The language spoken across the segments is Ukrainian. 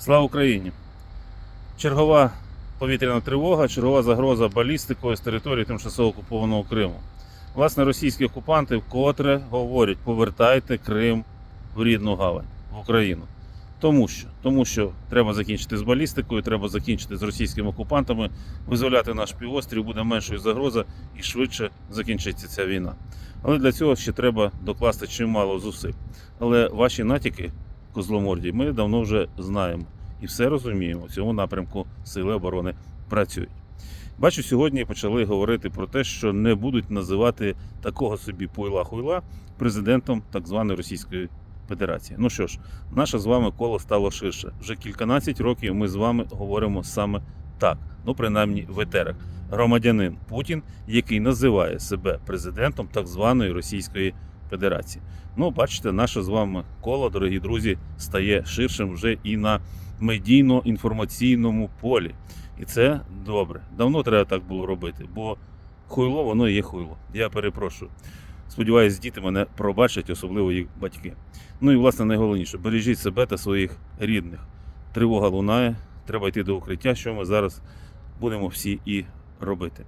Слава Україні! Чергова повітряна тривога, чергова загроза балістикою з території тимчасово окупованого Криму. Власне, російські окупанти вкотре говорять: повертайте Крим в рідну гавань в Україну. Тому що, тому що треба закінчити з балістикою, треба закінчити з російськими окупантами, визволяти наш півострів, буде меншою загроза і швидше закінчиться ця війна. Але для цього ще треба докласти чимало зусиль. Але ваші натяки, козломорді, ми давно вже знаємо і все розуміємо. В цьому напрямку Сили оборони працюють. Бачу, сьогодні почали говорити про те, що не будуть називати такого собі пойла-хуйла президентом так званої Російської Федерації. Ну що ж, наше з вами коло стало ширше. Вже кільканадцять років ми з вами говоримо саме так, ну принаймні в етерах. Громадянин Путін, який називає себе президентом так званої Російської Федерації. Ну, бачите, наше з вами коло, дорогі друзі, стає ширшим вже і на медійно-інформаційному полі. І це добре. Давно треба так було робити, бо хуйло воно і є хуйло. Я перепрошую. Сподіваюсь, діти мене пробачать, особливо їх батьки. Ну і власне найголовніше, бережіть себе та своїх рідних. Тривога лунає, треба йти до укриття, що ми зараз будемо всі і робити.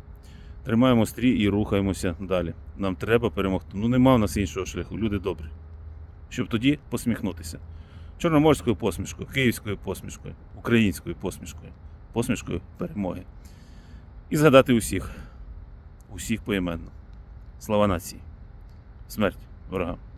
Тримаємо стрій і рухаємося далі. Нам треба перемогти. Ну нема в нас іншого шляху, люди добрі. Щоб тоді посміхнутися. Чорноморською посмішкою, київською посмішкою, українською посмішкою, посмішкою перемоги. І згадати усіх, усіх поіменно. Слава нації! Смерть ворогам!